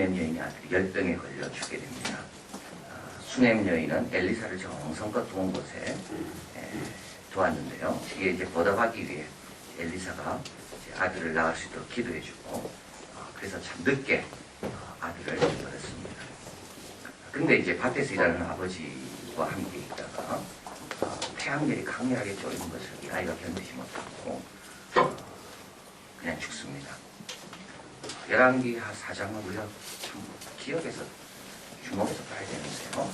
수냄 여인의 아들이 열병에 걸려 죽게 됩니다. 아, 수냄 여인은 엘리사를 정성껏 도운 곳에 에, 도왔는데요. 이게 이제 보답하기 위해 엘리사가 아들을 낳을 수 있도록 기도해주고 어, 그래서 참 늦게 어, 아들을 얻었습니다. 근데 이제 밭에서 일하는 아버지와 함께 있다가 어, 태양열이 강렬하게 쬐는 것을 이 아이가 견디지 못하고 어, 그냥 죽습니다. 열왕기 하 사장은 우리가 좀 기억에서 주목해서 봐야 되는데요.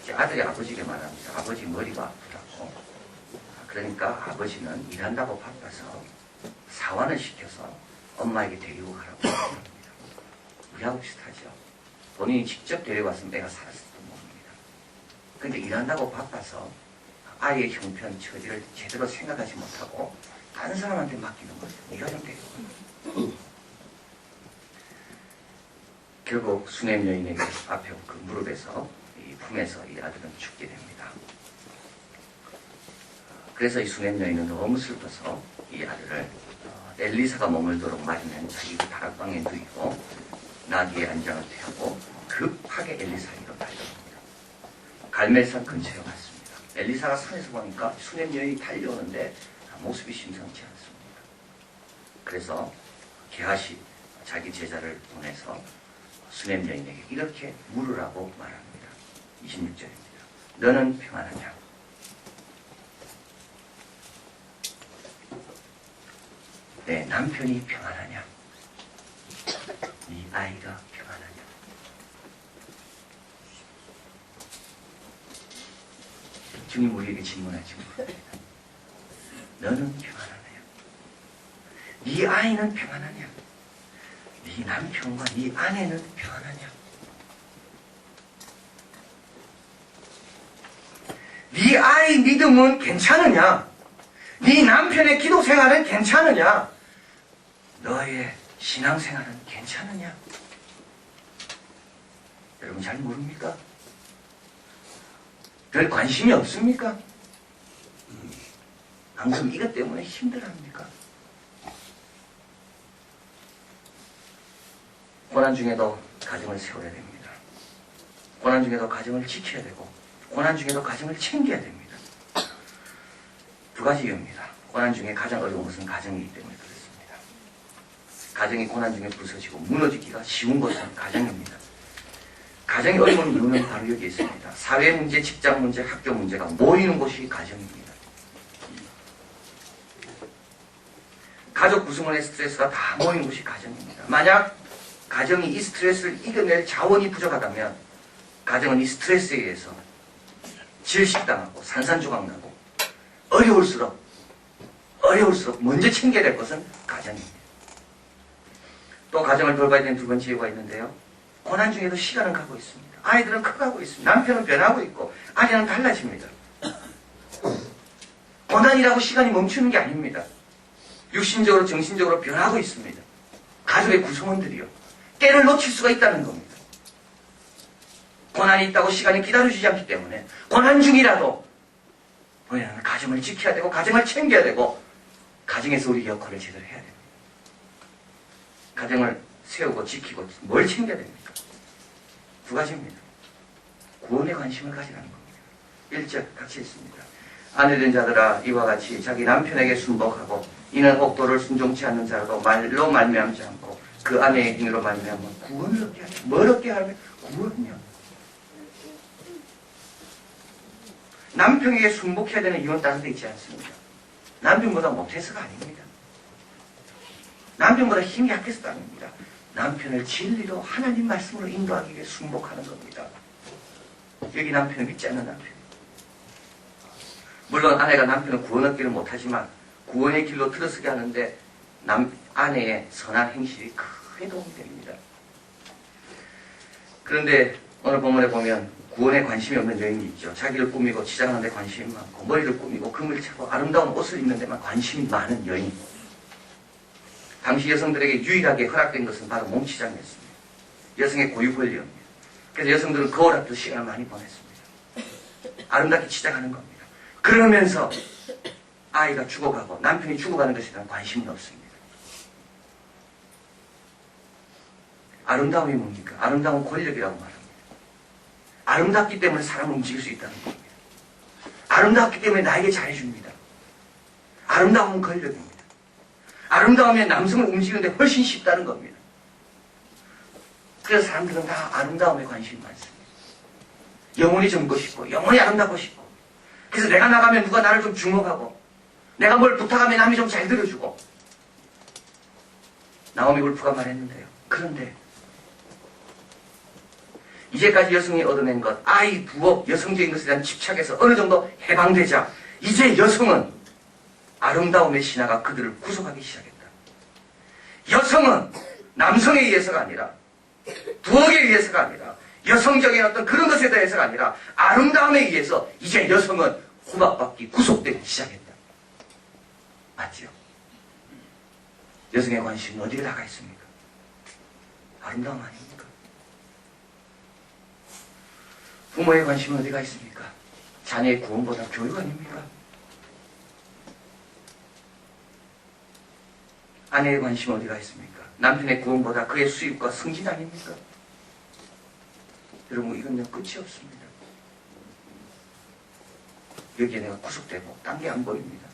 이제 아들이 아버지에게 말합니다. 아버지 머리가 아프다고. 그러니까 아버지는 일한다고 바빠서 사환을 시켜서 엄마에게 데리고 가라고 합니다. 우리하고 비슷하죠. 본인이 직접 데려갔으면 애가 살았을지도 모릅니다. 근데 일한다고 바빠서 아이의 형편, 처지를 제대로 생각하지 못하고 다른 사람한테 맡기는 거죠. 네가 좀 데리고 가. 결국 수냄 여인에게 앞에 그 무릎에서 이 품에서 이 아들은 죽게 됩니다. 그래서 이 수냄 여인은 너무 슬퍼서 이 아들을 어, 엘리사가 머물도록 마련한 자기 다락방에 누이고 나귀의 안장을 태우고 급하게 엘리사에게로 달려옵니다. 갈멜산 근처에 왔습니다. 엘리사가 산에서 보니까 수냄 여인이 달려오는데 모습이 심상치 않습니다. 그래서 게하시 자기 제자를 보내서 수냄 여인에게 이렇게 물으라고 말합니다. 26절입니다. 너는 평안하냐? 내 남편이 평안하냐? 네 아이가 평안하냐? 주님 우리에게 못합니다. 너는 평안하냐? 네 아이는 평안하냐? 네 남편과 네 아내는 평안하냐? 네 아이 믿음은 괜찮으냐? 네 남편의 기도 생활은 괜찮으냐? 너의 신앙 생활은 괜찮으냐? 여러분 잘 모릅니까? 별 관심이 없습니까? 항상 이것 때문에 힘들어합니까? 고난 중에도 가정을 세워야 됩니다. 고난 중에도 가정을 지켜야 되고, 고난 중에도 가정을 챙겨야 됩니다. 두 가지 이유입니다. 고난 중에 가장 어려운 것은 가정이기 때문에 그렇습니다. 가정이 고난 중에 부서지고 무너지기가 쉬운 것은 가정입니다. 가정이 어려운 이유는 바로 여기 있습니다. 사회 문제, 직장 문제, 학교 문제가 모이는 곳이 가정입니다. 가족 구성원의 스트레스가 다 모이는 곳이 가정입니다. 만약 가정이 이 스트레스를 이겨낼 자원이 부족하다면 가정은 이 스트레스에 의해서 질식당하고 산산조각나고 어려울수록 어려울수록 먼저 챙겨야 될 것은 가정입니다. 또 가정을 돌봐야 되는 두 번째 이유가 있는데요. 고난 중에도 시간은 가고 있습니다. 아이들은 커가고 있습니다. 남편은 변하고 있고 아내는 달라집니다. 고난이라고 시간이 멈추는 게 아닙니다. 육신적으로 정신적으로 변하고 있습니다. 가족의 구성원들이요. 때를 놓칠 수가 있다는 겁니다. 고난이 있다고 시간이 기다려주지 않기 때문에 고난 중이라도 우리는 가정을 지켜야 되고 가정을 챙겨야 되고 가정에서 우리 역할을 제대로 해야 됩니다. 가정을 세우고 지키고 뭘 챙겨야 됩니까? 두 가지입니다. 구원에 관심을 가지라는 겁니다. 1절 같이 있습니다. 아내된 자들아 이와 같이 자기 남편에게 순복하고 이는 옥도를 순종치 않는 자라도 말로 말미암지 않고 그 아내의 행위로 말미암아 구원을 얻게 하냐 뭘 얻게 하면 구원이요. 남편에게 순복해야 되는 이유는 다른 데 있지 않습니다. 남편보다 못해서가 아닙니다. 남편보다 힘이 약해서도 아닙니다. 남편을 진리로 하나님 말씀으로 인도하기 위해 순복하는 겁니다. 여기 남편을 믿지 않는 남편 물론 아내가 남편을 구원 얻기를 못하지만 구원의 길로 들어서게 하는데 남, 아내의 선한 행실이 크게 도움이 됩니다. 그런데 오늘 본문에 보면 구원에 관심이 없는 여인이 있죠. 자기를 꾸미고 치장하는 데 관심이 많고 머리를 꾸미고 금을 차고 아름다운 옷을 입는 데만 관심이 많은 여인. 당시 여성들에게 유일하게 허락된 것은 바로 몸치장이었습니다. 여성의 고유 권리입니다. 그래서 여성들은 거울 앞에서 시간을 많이 보냈습니다. 아름답게 치장하는 겁니다. 그러면서 아이가 죽어가고 남편이 죽어가는 것에 대한 관심은 없습니다. 아름다움이 뭡니까? 아름다움은 권력이라고 말합니다. 아름답기 때문에 사람을 움직일 수 있다는 겁니다. 아름답기 때문에 나에게 잘해줍니다. 아름다움은 권력입니다. 아름다움이 남성을 움직이는데 훨씬 쉽다는 겁니다. 그래서 사람들은 다 아름다움에 관심이 많습니다. 영혼이 젊고 싶고, 영혼이 아름답고 싶고. 그래서 내가 나가면 누가 나를 좀 주목하고, 내가 뭘 부탁하면 남이 좀 잘 들어주고. 나오미 울프가 말했는데요. 그런데, 이제까지 여성이 얻어낸 것, 아이, 부업, 여성적인 것에 대한 집착에서 어느 정도 해방되자, 이제 여성은 아름다움의 신화가 그들을 구속하기 시작했다. 여성은 남성에 의해서가 아니라, 부엌에 의해서가 아니라, 여성적인 어떤 그런 것에 대해서가 아니라, 아름다움에 의해서 이제 여성은 호박받기 구속되기 시작했다. 맞지요? 여성의 관심은 어디에 나가 있습니까? 아름다움 아닙니까? 부모의 관심은 어디가 있습니까? 자녀의 구원보다 교육 아닙니까? 아내의 관심은 어디가 있습니까? 남편의 구원보다 그의 수입과 승진 아닙니까? 여러분 이건 끝이 없습니다. 여기에 내가 구속되고 딴 게 안 보입니다.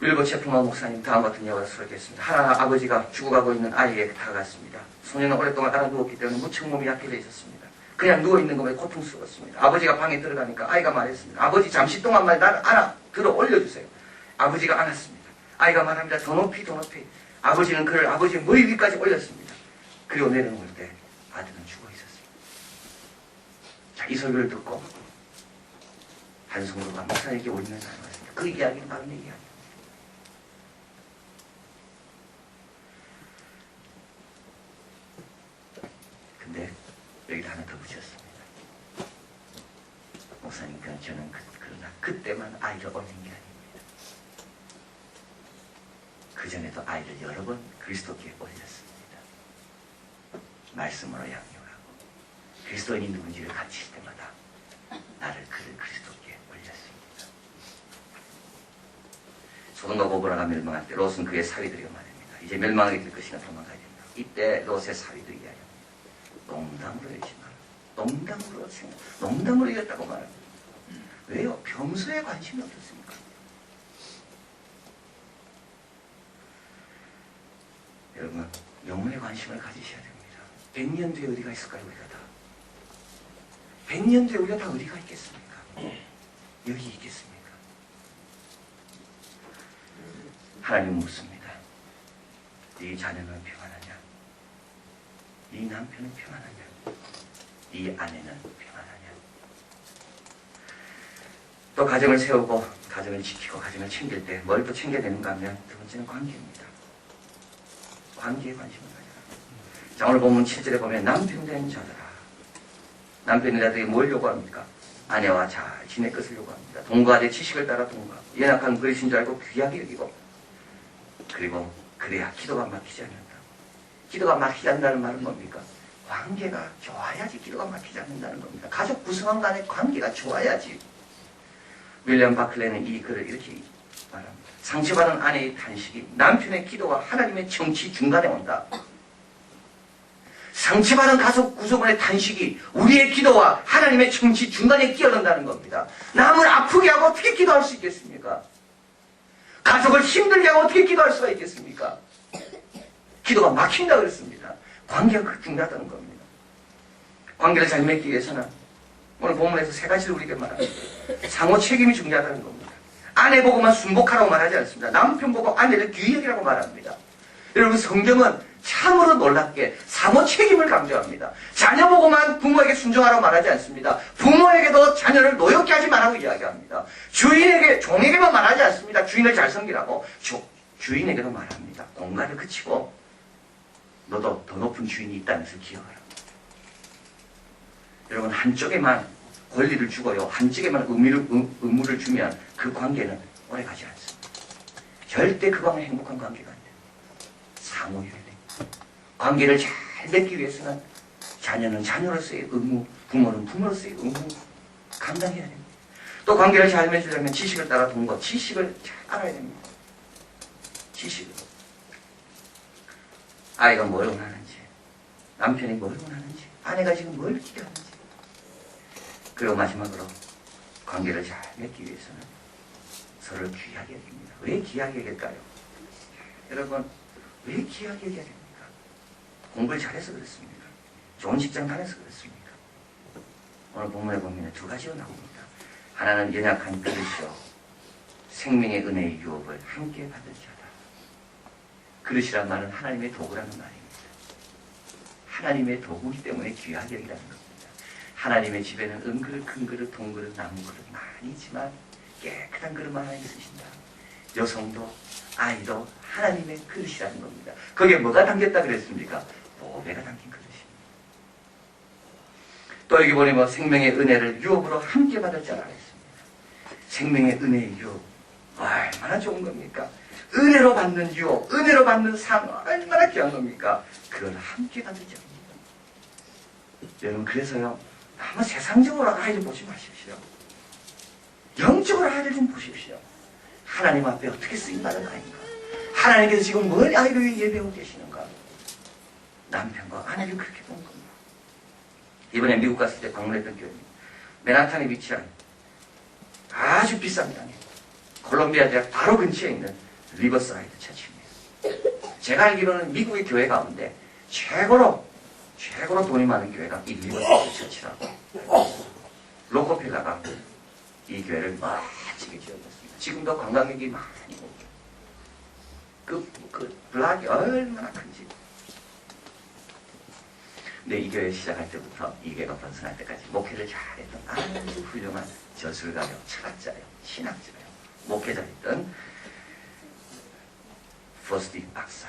윌버 체프마 목사님 다음 같은 예화를 수록했습니다. 하나 아버지가 죽어가고 있는 아이에게 다가갔습니다. 소년은 오랫동안 알아 누웠기 때문에 무척 몸이 약해져 있었습니다. 그냥 누워있는 것에 고통 스러웠습니다. 아버지가 방에 들어가니까 아이가 말했습니다. 아버지 잠시 동안만 나를 안아 들어 올려주세요. 아버지가 안았습니다. 아이가 말합니다. 더 높이 더 높이. 아버지는 그를 아버지의 머리 위까지 올렸습니다. 그리고 내려놓을 때 아들은 죽어 있었습니다. 자, 이 설교를 듣고 한성으로가 목사에게 올리는 사람이 왔습니다. 그 이야기는 바로 내 이야기. 근데 여기다 하나 더 붙였습니다. 목사님, 그 저는 그, 그러나 그때만 아이를 올린 게 아닙니다. 그 전에도 아이를 여러 번 그리스도께 올렸습니다. 말씀으로 양육하고 그리스도인이 누군지를 가르칠 때마다 나를 그를 그리스도께 올렸습니다. 소돔과 고보라가 멸망할 때 롯은 그의 사위들이가 말합니다. 이제 멸망하게 될 것이나 도망가야 된다. 이때 롯의 사위들이 이야기합니다. 농담으로 이지 마라. 농담으로 생각, 농담으로 이겼다고 말합니다. 왜요? 평소에 관심이 없었습니까? 여러분, 영혼에 관심을 가지셔야 됩니다. 100년 뒤에 어디가 있을까요, 우리가 다? 100년 뒤에 우리가 다 어디가 있겠습니까? 여기 있겠습니까? 하나님 묻습니다. 네 자녀는 평안하냐? 네 남편은 평안하냐? 네 아내는 평안하냐? 또 가정을 세우고 가정을 지키고 가정을 챙길 때 뭘 또 챙겨야 되는가 하면 두 번째는 관계입니다. 관계에 관심을 가져라. 자, 오늘 보면 7절에 보면 남편 된 자들아. 남편이 자들이 뭘 요구합니까? 아내와 잘 지낼 것을 요구합니다. 내 지식을 따라 동과. 연약한 그리스인 줄 알고 귀하게 여기고. 그리고 그래야 기도가 막히지 않는다. 기도가 막히지 않는다는 말은 뭡니까? 관계가 좋아야지 기도가 막히지 않는다는 겁니다. 가족 구성원 간의 관계가 좋아야지. 윌리엄 바클레는 이 글을 이렇게 말합니다. 상처받은 아내의 탄식이 남편의 기도와 하나님의 정치 중간에 온다. 상처받은 가족 구성원의 탄식이 우리의 기도와 하나님의 정치 중간에 끼어든다는 겁니다. 남을 아프게 하고 어떻게 기도할 수 있겠습니까? 가족을 힘들게 하고 어떻게 기도할 수가 있겠습니까? 기도가 막힌다 그랬습니다. 관계가 그 중요하다는 겁니다. 관계를 잘 맺기 위해서는 오늘 본문에서 세 가지를 우리에게 말합니다. 상호 책임이 중요하다는 겁니다. 아내 보고만 순복하라고 말하지 않습니다. 남편 보고 아내를 귀여이라고 말합니다. 여러분 성경은 참으로 놀랍게 상호 책임을 강조합니다. 자녀 보고만 부모에게 순종하라고 말하지 않습니다. 부모에게도 자녀를 노엽게 하지 말라고 이야기합니다. 주인에게 종에게만 말하지 않습니다. 주인을 잘 섬기라고 주, 주인에게도 말합니다. 공간을 그치고 너도 더 높은 주인이 것을 기억하라. 여러분 한쪽에만 권리를 주고요. 한쪽에만 의무를, 의- 의무를 주면 그 관계는 오래 가지 않습니다. 절대 그 관계 행복한 관계가 안 돼요. 상호협력. 관계를 잘 맺기 위해서는 자녀는 자녀로서의 의무, 부모는 부모로서의 의무 감당해야 됩니다. 또 관계를 잘 맺으려면 지식을 따라 동거, 지식을 잘 알아야 됩니다. 지식을. 아이가 뭘 원하는지, 남편이 뭘 원하는지, 아내가 지금 뭘 기대하는지. 그리고 마지막으로 관계를 잘 맺기 위해서는 서로를 귀하게 여깁니다. 왜 귀하게 여길까요? 여러분, 왜 귀하게 여겨야 됩니까? 공부를 잘해서 그렇습니까? 좋은 직장 다녀서 그렇습니까? 오늘 본문에 보면 두 가지로 나옵니다. 하나는 연약한 그릇이요. 생명의 은혜의 유업을 함께 받을 자다. 그릇이란 말은 하나님의 도구라는 말입니다. 하나님의 도구이기 때문에 귀하게 여기라는 겁니다. 하나님의 집에는 은그릇, 큰그릇, 동그릇, 나무그릇 많이 있지만 깨끗한 그릇만 하나 있으신다. 여성도 아이도 하나님의 그릇이라는 겁니다. 거기에 뭐가 담겼다 그랬습니까? 보배가 담긴 그릇입니다. 또 여기 보니 뭐 생명의 은혜를 유업으로 함께 받을 자라 했습니다. 생명의 은혜의 유업 얼마나 좋은 겁니까? 은혜로 받는 유업, 은혜로 받는 상 얼마나 귀한 겁니까? 그걸 함께 받을 자입니다. 여러분 그래서요 아무 세상적으로 아이를 보지 마십시오. 영적으로 아이를 좀 보십시오. 하나님 앞에 어떻게 쓰임받은 아이인가? 하나님께서 지금 뭘 아이를 위해 예배하고 계시는가? 남편과 아내를 그렇게 본 겁니다. 이번에 미국 갔을 때 방문했던 교회입니다. 맨하탄에 위치한 아주 비싼 땅에 콜롬비아 대학 바로 근처에 있는 리버사이드 처치입니다. 제가 알기로는 미국의 교회 가운데 최고로 최고로 돈이 많은 교회가 이 리버사이드 처치라고 로코필라가 이 교회를 멋지게 지어줬습니다. 지금도 관광객이 많이 오고 그, 그 블락이 얼마나 큰지 근데 이 교회 시작할 때부터 이 교회가 번성할 때까지 목회를 잘했던 아주 훌륭한 저술가요, 철학자요, 신학자요, 목회자였던 포스틱 박사,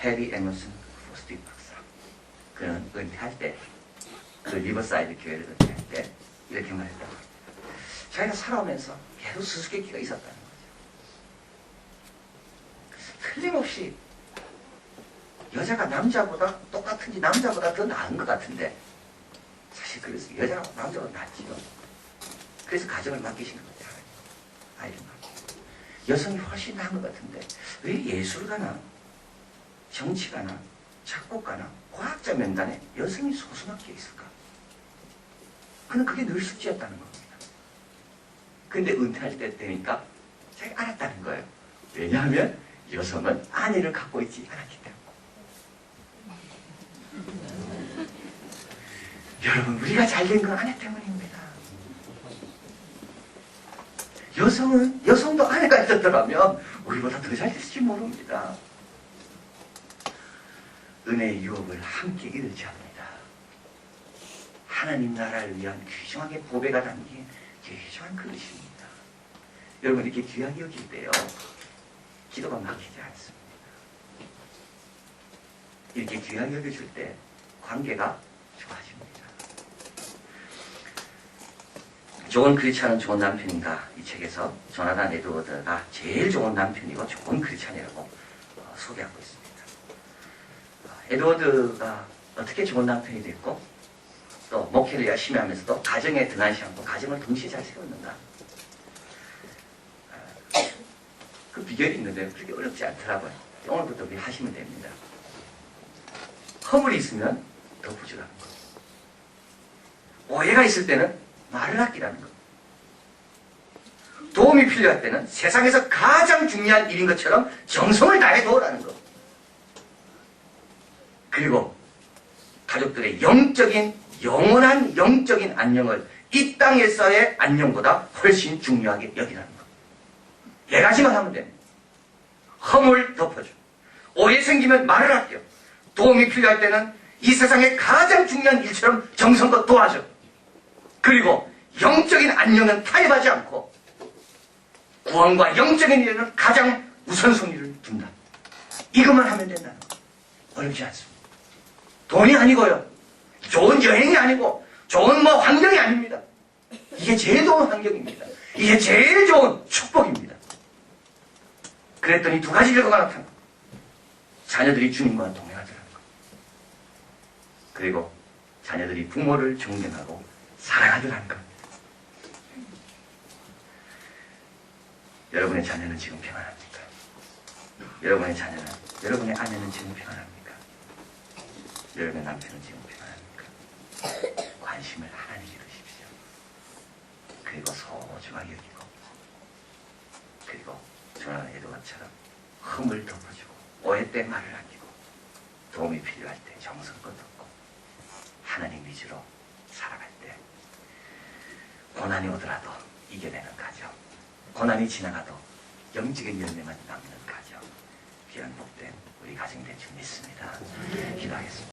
해리 에머슨 포스틱 박사. 그는 은퇴할 때, 그 리버사이드 교회를 은퇴할 때 이렇게 말했다고. 자기가 살아오면서 계속 수수께끼가 있었다는 거죠. 틀림없이 여자가 남자보다 똑같은지 남자보다 더 나은 것 같은데 사실 그래서 여자가 남자보다 낫지요. 그래서 가정을 맡기신 거죠. 아이를 맡기고. 여성이 훨씬 나은 것 같은데 왜 예술가나 정치가나 작곡가나 과학자 명단에 여성이 소수밖에 있을까? 그는 그게 늘 숙제였다는 겁니다. 근데 은퇴할 때 되니까 자기가 알았다는 거예요. 왜냐하면 여성은 아내를 갖고 있지 않았기 때문에. 여러분, 우리가 잘 된 건 아내 때문입니다. 여성은, 여성도 아내가 있었더라면 우리보다 더 잘 됐을지 모릅니다. 은혜의 유업을 함께 잃지 합니다. 하나님 나라를 위한 귀중하게 보배가 담긴 귀중한 그릇입니다. 여러분, 이렇게 귀하게 여길 때요, 기도가 막히지 않습니다. 이렇게 귀하게 여겨줄 때 관계가 좋아집니다. 좋은 크리스찬은 좋은 남편인가 이 책에서 조나단 에드워드가 제일 좋은 남편이고 좋은 크리스찬이라고 어, 소개하고 있습니다. 어, 에드워드가 어떻게 좋은 남편이 됐고 또 목회를 열심히 하면서도 가정에 않고 가정을 동시에 잘 세웠는가 어, 그 비결이 있는데 그렇게 어렵지 않더라고요. 오늘부터 우리 하시면 됩니다. 허물이 있으면 덮어주라는 거. 오해가 있을 때는 말을 아끼라는 거. 도움이 필요할 때는 세상에서 가장 중요한 일인 것처럼 정성을 다해 도우라는 거. 그리고 가족들의 영적인, 영원한 영적인 안녕을 이 땅에서의 안녕보다 훨씬 중요하게 여기라는 거. 네 가지만 하면 됩니다. 허물 덮어줘. 오해 생기면 말을 아껴. 도움이 필요할 때는 이 세상의 가장 중요한 일처럼 정성껏 도와줘. 그리고 영적인 안녕은 타협하지 않고 구원과 영적인 일에는 가장 우선순위를 둔다. 이것만 하면 된다는 거. 어렵지 않습니다. 돈이 아니고요. 좋은 여행이 아니고 좋은 뭐 환경이 아닙니다. 이게 제일 좋은 환경입니다. 이게 제일 좋은 축복입니다. 그랬더니 두 가지 결과가 나타나. 자녀들이 주님과 동행하더라는 거. 그리고 자녀들이 부모를 존경하고 사랑하더라는 겁니다. 여러분의 자녀는 지금 평안합니까? 여러분의 자녀는, 여러분의 아내는 지금 평안합니까? 여러분의 남편은 지금 편안합니까? 관심을 하나님께 두십시오. 그리고 소중하게 여기고 그리고 저는 에드워처럼 흠을 덮어주고 오해 때 말을 남기고 도움이 필요할 때 정성껏 듣고 하나님 위주로 살아갈 때 고난이 오더라도 이겨내는 가정 고난이 지나가도 영적인 열매만 남는 가정 귀한 복된 우리 가정 될줄 믿습니다 기도하겠습니다